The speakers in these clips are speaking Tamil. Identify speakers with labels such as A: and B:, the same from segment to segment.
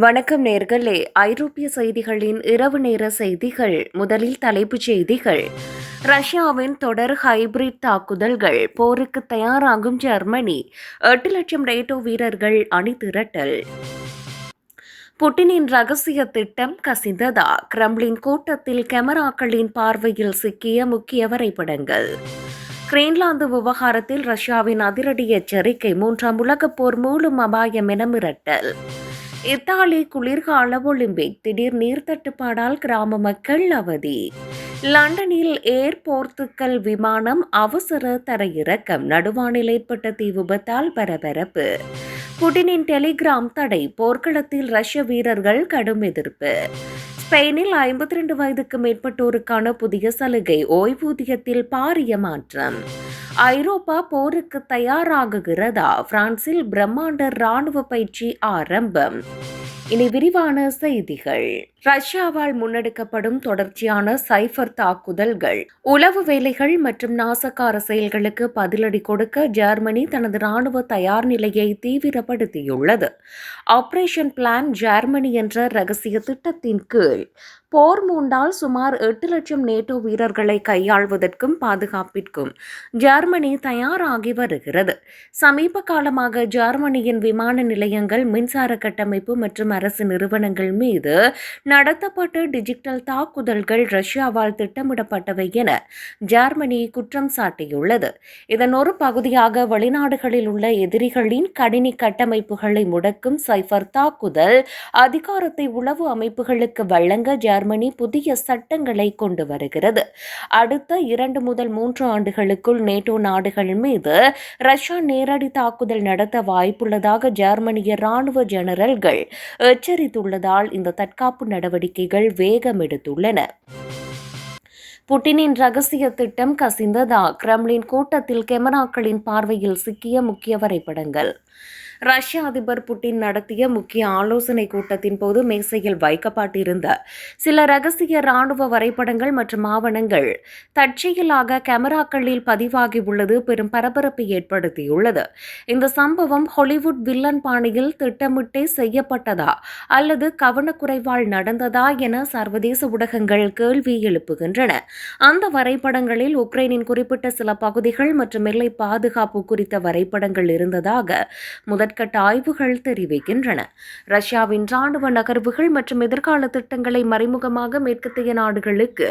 A: வணக்கம் நேர்களே. ஐரோப்பிய செய்திகளின் இரவு நேர செய்திகள் முதலில் தலைப்புச் செய்திகள். ரஷ்யாவின் தொடர் ஹைபிரிட் தாக்குதல்கள் போருக்கு தயாராகும் ஜெர்மனி. எட்டு லட்சம் நேட்டோ வீரர்கள் அணி திரட்டல். புட்டினின் ரகசிய திட்டம் கசிந்ததா? கிரம்ளின் கூட்டத்தில் கேமராக்களின் பார்வையில் சிக்கிய முக்கிய வரைபடங்கள். கிரீன்லாந்து விவகாரத்தில் ரஷ்யாவின் அதிரடி எச்சரிக்கை மூன்றாம் உலகப் போர் மூலம் அபாயம் என மிரட்டல். இத்தாலி குளிர்கால ஒலிம்பிக். திடீர் நீர் தட்டுப்பாடால் கிராம மக்கள் அவதி. லண்டனில் ஏர் போர்த்துக்கல் விமானம் அவசர தரையிறக்கம். நடுவானில் ஏற்பட்ட தீ விபத்தால் பரபரப்பு. புடினின் டெலிகிராம் தடை. போர்க்களத்தில் ரஷ்ய வீரர்கள் கடும் எதிர்ப்பு. ஸ்பெயினில் ஐம்பத்தி ரெண்டு வயதுக்கு மேற்பட்டோருக்கான புதிய சலுகை ஓய்வூதியத்தில் பாரிய மாற்றம். ஐரோப்பா போருக்கு தயாராகுகிறதா? பிரான்சில் பிரம்மாண்ட ராணுவ பயிற்சி ஆரம்பம். இனி விரிவான செய்திகள். ரஷ்யாவால் முன்னெடுக்கப்படும் தொடர்ச்சியான சைபர் தாக்குதல்கள் உளவு வேலைகள் மற்றும் நாசக்கார செயல்களுக்கு பதிலடி கொடுக்க ஜெர்மனி தனது ராணுவ தயார் நிலையை தீவிரப்படுத்தியுள்ளது. ஆபரேஷன் பிளான் ஜெர்மனி என்ற ரகசிய திட்டத்தின் கீழ் போர் மூண்டால் சுமார் எட்டு லட்சம் நேட்டோ வீரர்களை கையாள்வதற்கும் பாதுகாப்பிற்கும் ஜெர்மனி தயாராகி வருகிறது. சமீப காலமாக ஜெர்மனியின் விமான நிலையங்கள் மின்சார கட்டமைப்பு மற்றும் அரசு நிறுவனங்கள் மீது நடத்தப்பட்ட டிஜிட்டல் தாக்குதல்கள் ரஷ்யாவால் திட்டமிடப்பட்டவை என ஜெர்மனி குற்றம் சாட்டியுள்ளது. இதன் ஒரு பகுதியாக வெளிநாடுகளில் உள்ள எதிரிகளின் கணினி கட்டமைப்புகளை முடக்கும் சைபர் தாக்குதல் அதிகாரத்தை உளவு அமைப்புகளுக்கு வழங்க ஜெர்மனி புதிய சட்டங்களை கொண்டு வருகிறது. அடுத்த இரண்டு முதல் மூன்று ஆண்டுகளுக்குள் நேட்டோ நாடுகள் மீது ரஷ்யா நேரடி தாக்குதல் நடத்த வாய்ப்புள்ளதாக ஜெர்மனிய ராணுவ ஜெனரல்கள் எச்சரித்துள்ளதால் இந்த தற்காப்பு நடவடிக்கைகள் வேகம் எடுத்துள்ளன. புட்டினின் ரகசிய திட்டம் கசிந்ததா? கிரெம்ளின் கூட்டத்தில் கேமராக்களின் பார்வையில் சிக்கிய முக்கிய வரைபடங்கள். ரஷ்ய அதிபர் புட்டின் நடத்திய முக்கிய ஆலோசனை கூட்டத்தின் போது மேசையில் வைக்கப்பட்டிருந்த சில ரகசிய ராணுவ வரைபடங்கள் மற்றும் ஆவணங்கள் தற்செயலாக கேமராக்களில் பதிவாகியுள்ளது பெரும் பரபரப்பை ஏற்படுத்தியுள்ளது. இந்த சம்பவம் ஹாலிவுட் வில்லன் பாணியில் திட்டமிட்டே செய்யப்பட்டதா அல்லது கவனக்குறைவால் நடந்ததா என சர்வதேச ஊடகங்கள் கேள்வி எழுப்புகின்றன. அந்த வரைபடங்களில் உக்ரைனின் குறிப்பிட்ட சில பகுதிகள் மற்றும் எல்லை பாதுகாப்பு குறித்த வரைபடங்கள் இருந்ததாக முதற் முதற்கட்ட ஆய்வுகள் தெரிவிக்கின்றன. ரஷ்யாவின் ராணுவ நகர்வுகள் மற்றும் எதிர்கால திட்டங்களை மறைமுகமாக மேற்கத்திய நாடுகளுக்கு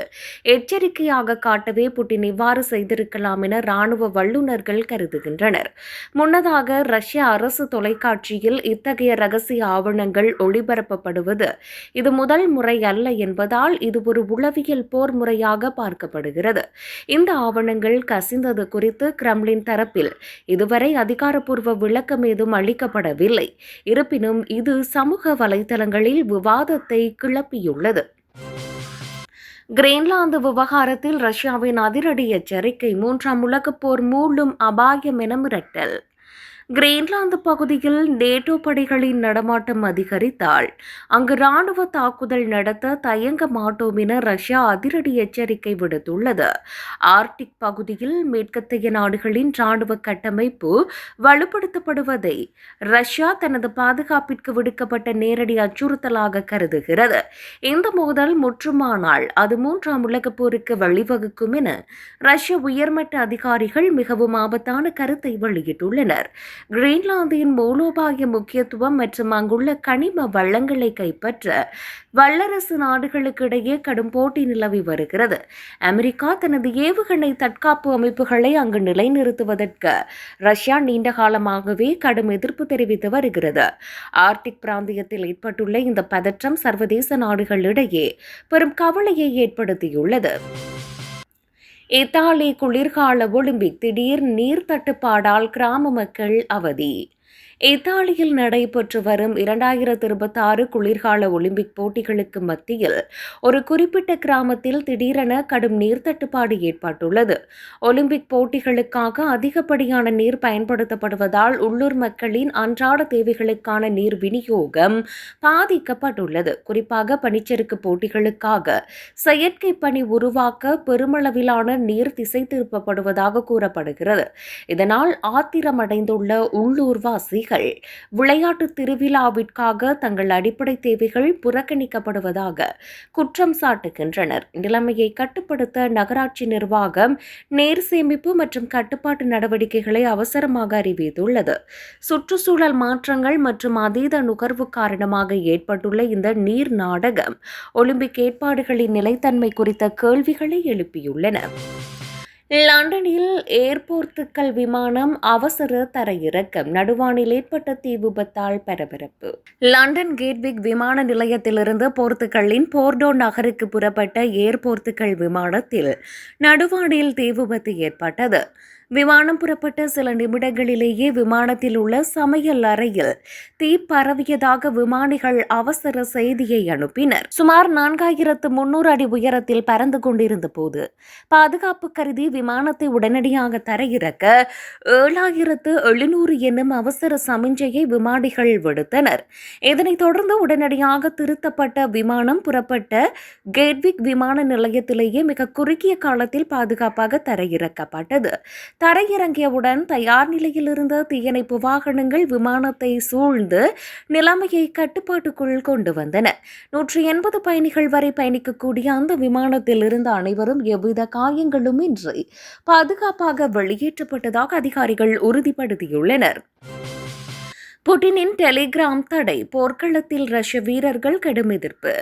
A: எச்சரிக்கையாக காட்டவே புட்டின் இவ்வாறு செய்திருக்கலாம் என ராணுவ வல்லுநர்கள் கருதுகின்றனர். முன்னதாக ரஷ்ய அரசு தொலைக்காட்சியில் இத்தகைய ரகசிய ஆவணங்கள் ஒளிபரப்பப்படுவது இது முதல் முறை அல்ல என்பதால் இது ஒரு உளவியல் போர் முறையாக பார்க்கப்படுகிறது. இந்த ஆவணங்கள் கசிந்தது குறித்து கிரம்லின் தரப்பில் இதுவரை அதிகாரப்பூர்வ விளக்கம் ஏதும் அளிக்கப்படவில்லை. இருப்பினும் இது சமூக வலைதளங்களில் விவாதத்தை கிளப்பியுள்ளது. கிரீன்லாந்து விவகாரத்தில் ரஷ்யாவின் அதிரடி எச்சரிக்கை மூன்றாம் உலகப் போர் மூழும் அபாயம் என மிரட்டல். கிரீன்லாந்து பகுதியில் நேட்டோ படைகளின் நடமாட்டம் அதிகரித்தால் அங்கு ராணுவ தாக்குதல் நடத்த தயங்க மாட்டோம் என ரஷ்யா அதிரடி எச்சரிக்கை விடுத்துள்ளது. ஆர்டிக் பகுதியில் மேற்கத்தைய நாடுகளின் ராணுவ கட்டமைப்பு வலுப்படுத்தப்படுவதை ரஷ்யா தனது பாதுகாப்பிற்கு விடுக்கப்பட்ட நேரடி அச்சுறுத்தலாக கருதுகிறது. இந்த மோதல் முற்றுமானால் அது மூன்றாம் உலகப் போருக்கு வழிவகுக்கும் என ரஷ்ய உயர்மட்ட அதிகாரிகள் மிகவும் ஆபத்தான கருத்தை வெளியிட்டுள்ளனர். கிரீன்லாந்தின் மூலோபாய முக்கியத்துவம் மற்றும் அங்குள்ள கனிம வளங்களை கைப்பற்ற வல்லரசு நாடுகளுக்கு இடையே கடும் போட்டி நிலவி வருகிறது. அமெரிக்கா தனது ஏவுகணை தற்காப்பு அமைப்புகளை அங்கு நிலைநிறுத்துவதற்கு ரஷ்யா நீண்ட காலமாகவே கடும் எதிர்ப்பு தெரிவித்து வருகிறது. ஆர்டிக் பிராந்தியத்தில் ஏற்பட்டுள்ள இந்த பதற்றம் சர்வதேச நாடுகளிடையே பெரும் கவலையை ஏற்படுத்தியுள்ளது. இத்தாலி குளிர்கால ஒலிம்பிக் திடீர் நீர் தட்டுப்பாடால் கிராம மக்கள் அவதி. இத்தாலியில் நடைபெற்று வரும் இரண்டாயிரத்தி இருபத்தி ஆறு குளிர்கால ஒலிம்பிக் போட்டிகளுக்கு மத்தியில் ஒரு குறிப்பிட்ட கிராமத்தில் திடீரென கடும் நீர் தட்டுப்பாடு ஏற்பட்டுள்ளது. ஒலிம்பிக் போட்டிகளுக்காக அதிகப்படியான நீர் பயன்படுத்தப்படுவதால் உள்ளூர் மக்களின் அன்றாட தேவைகளுக்கான நீர் விநியோகம் பாதிக்கப்பட்டுள்ளது. குறிப்பாக பனிச்சறுக்கு போட்டிகளுக்காக செயற்கை பனி உருவாக்க பெருமளவிலான நீர் திசை திருப்பப்படுவதாக கூறப்படுகிறது. இதனால் ஆத்திரமடைந்துள்ள உள்ளூர்வாசிகள் பயணிகள் விளையாட்டு திருவிழாவிற்காக தங்கள் அடிப்படை தேவைகள் புறக்கணிக்கப்படுவதாக குற்றம் சாட்டுகின்றனர். நிலைமையை கட்டுப்படுத்த நகராட்சி நிர்வாகம் நேர் சேமிப்பு மற்றும் கட்டுப்பாட்டு நடவடிக்கைகளை அவசரமாக அறிவித்துள்ளது. சுற்றுச்சூழல் மாற்றங்கள் மற்றும் அதீத நுகர்வு காரணமாக ஏற்பட்டுள்ள இந்த நீர் நாடகம் ஒலிம்பிக் ஏற்பாடுகளின் நிலைத்தன்மை குறித்த கேள்விகளை எழுப்பியுள்ளன. லண்டனில் ஏர்போர்த்துக்கள் விமானம் அவசர தரையிறக்கம் நடுவானில் ஏற்பட்ட தீ விபத்தால் பரபரப்பு. லண்டன் கேட்விக் விமான நிலையத்திலிருந்து போர்த்துக்கல்லின் போர்டோ நகருக்கு புறப்பட்ட ஏர்போர்த்துக்கள் விமானத்தில் நடுவானில் தீ விபத்து ஏற்பட்டது. விமானம் புறப்பட்ட சில நிமிடங்களிலேயே விமானத்தில் உள்ள சமையல் அறையில் தீ பரவியதாக விமானிகள் அவசர செய்தியை அனுப்பினர். சுமார் நான்காயிரத்து முன்னூறு அடி உயரத்தில் பறந்து கொண்டிருந்த போது பாதுகாப்பு கருதி விமானத்தை உடனடியாக தரையிறக்க ஏழாயிரத்து எழுநூறு என்னும் அவசர சமிஞ்சையை விமானிகள் விடுத்தனர். இதனைத் தொடர்ந்து உடனடியாக திருத்தப்பட்ட விமானம் புறப்பட்ட கேட்விக் விமான நிலையத்திலேயே மிக குறுகிய காலத்தில் பாதுகாப்பாக தரையிறக்கப்பட்டது. தரையிறங்கியவுடன் தயார் நிலையில் இருந்த தீயணைப்பு வாகனங்கள் விமானத்தை சூழ்ந்து நிலைமையை கட்டுப்பாட்டுக்குள் கொண்டு வந்தன. நூற்றி எண்பது பயணிகள் வரை பயணிக்கக்கூடிய அந்த விமானத்தில் இருந்த அனைவரும் எவ்வித காயங்களும் இன்றி பாதுகாப்பாக வெளியேற்றப்பட்டதாக அதிகாரிகள் உறுதிப்படுத்தியுள்ளனர். புட்டினின் டெலிகிராம் தடை போர்க்களத்தில் ரஷ்ய வீரர்கள் கடும் எதிர்ப்பு.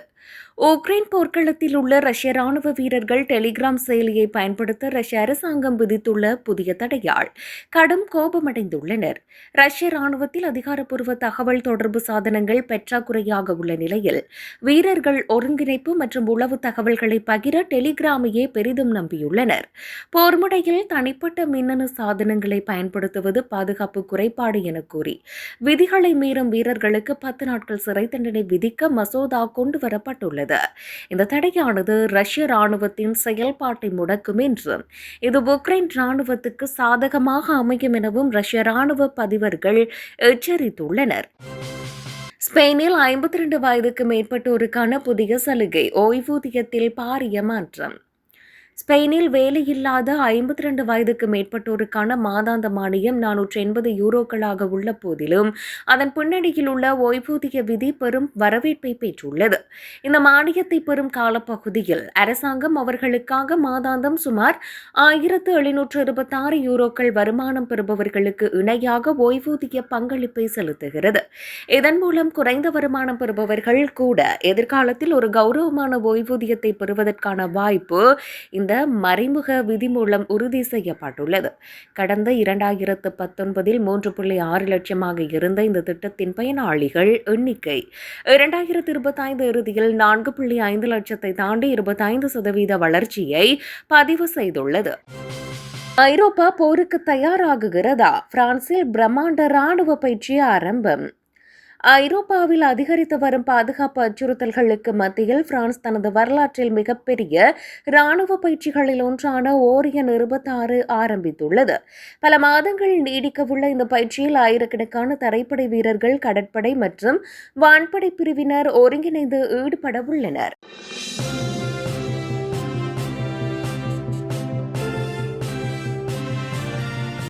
A: உக்ரைன் போர்க்களத்தில் உள்ள ரஷ்ய ராணுவ வீரர்கள் டெலிகிராம் செயலியை பயன்படுத்த ரஷ்ய அரசாங்கம் விதித்துள்ள புதிய தடையால் கடும் கோபமடைந்துள்ளனர். ரஷ்ய ராணுவத்தில் அதிகாரப்பூர்வ தகவல் தொடர்பு சாதனங்கள் பெற்றாக்குறையாக உள்ள நிலையில் வீரர்கள் ஒருங்கிணைப்பு மற்றும் உளவு தகவல்களை பகிர டெலிகிராமையே பெரிதும் நம்பியுள்ளனர். போர்முடையில் தனிப்பட்ட மின்னணு சாதனங்களை பயன்படுத்துவது பாதுகாப்பு குறைபாடு என கூறி விதிகளை மீறும் வீரர்களுக்கு பத்து நாட்கள் சிறை தண்டனை விதிக்க மசோதா கொண்டு வரப்பட்டுள்ளது இந்த தடையானது ரஷ்ய ராணுவத்தின் செயல்பாட்டை முடக்கும் என்றும் இது உக்ரைன் ராணுவத்துக்கு சாதகமாக அமையும் எனவும் ரஷ்ய ராணுவ பதிவர்கள் எச்சரித்துள்ளனர். ஸ்பெயினில் ஐம்பத்தி ரெண்டு வயதுக்கு மேற்பட்டோருக்கான புதிய சலுகை ஓய்வூதியத்தில் பாரிய மாற்றம். ஸ்பெயினில் வேலையில்லாத ஐம்பத்தி ரெண்டு வயதுக்கு மேற்பட்டோருக்கான மாதாந்த மானியம் நானூற்றி எண்பது யூரோக்களாக உள்ள போதிலும் அதன் பின்னணியில் உள்ள ஓய்வூதிய விதி பெரும் வரவேற்பை பெற்றுள்ளது. இந்த மானியத்தை பெறும் காலப்பகுதியில் அரசாங்கம் அவர்களுக்காக மாதாந்தம் சுமார் ஆயிரத்து எழுநூற்று இருபத்தாறு யூரோக்கள் வருமானம் பெறுபவர்களுக்கு இணையாக ஓய்வூதிய பங்களிப்பை செலுத்துகிறது. இதன் மூலம் குறைந்த வருமானம் பெறுபவர்கள் கூட எதிர்காலத்தில் ஒரு கௌரவமான ஓய்வூதியத்தை பெறுவதற்கான வாய்ப்பு இந்த மறைமுக விதி மூலம் உறுதி செய்யப்பட்டுள்ளது. கடந்த இரண்டாயிரத்து பத்தொன்பதில் மூன்று புள்ளி ஆறு லட்சமாக இருந்த இந்த திட்டத்தின் பயனாளிகள் எண்ணிக்கை இரண்டாயிரத்து இருபத்தைந்து இறுதியில் நான்கு புள்ளி ஐந்து லட்சத்தை தாண்டி இருபத்தைந்து சதவீத வளர்ச்சியை பதிவு செய்துள்ளது. ஐரோப்பா போருக்கு தயாராகுகிறதா? பிரான்சில் பிரம்மாண்ட ராணுவ பயிற்சி ஆரம்பம். ஐரோப்பாவில் அதிகரித்து வரும் பாதுகாப்பு அச்சுறுத்தல்களுக்கு மத்தியில் பிரான்ஸ் தனது வரலாற்றில் மிகப்பெரிய ராணுவ பயிற்சிகளில் ஒன்றான ஓரியன் இருபத்தாறு ஆரம்பித்துள்ளது. பல மாதங்கள் நீடிக்கவுள்ள இந்த பயிற்சியில் ஆயிரக்கணக்கான தரைப்படை வீரர்கள் கடற்படை மற்றும் வான்படை பிரிவினர் ஒருங்கிணைந்து ஈடுபட உள்ளனர்.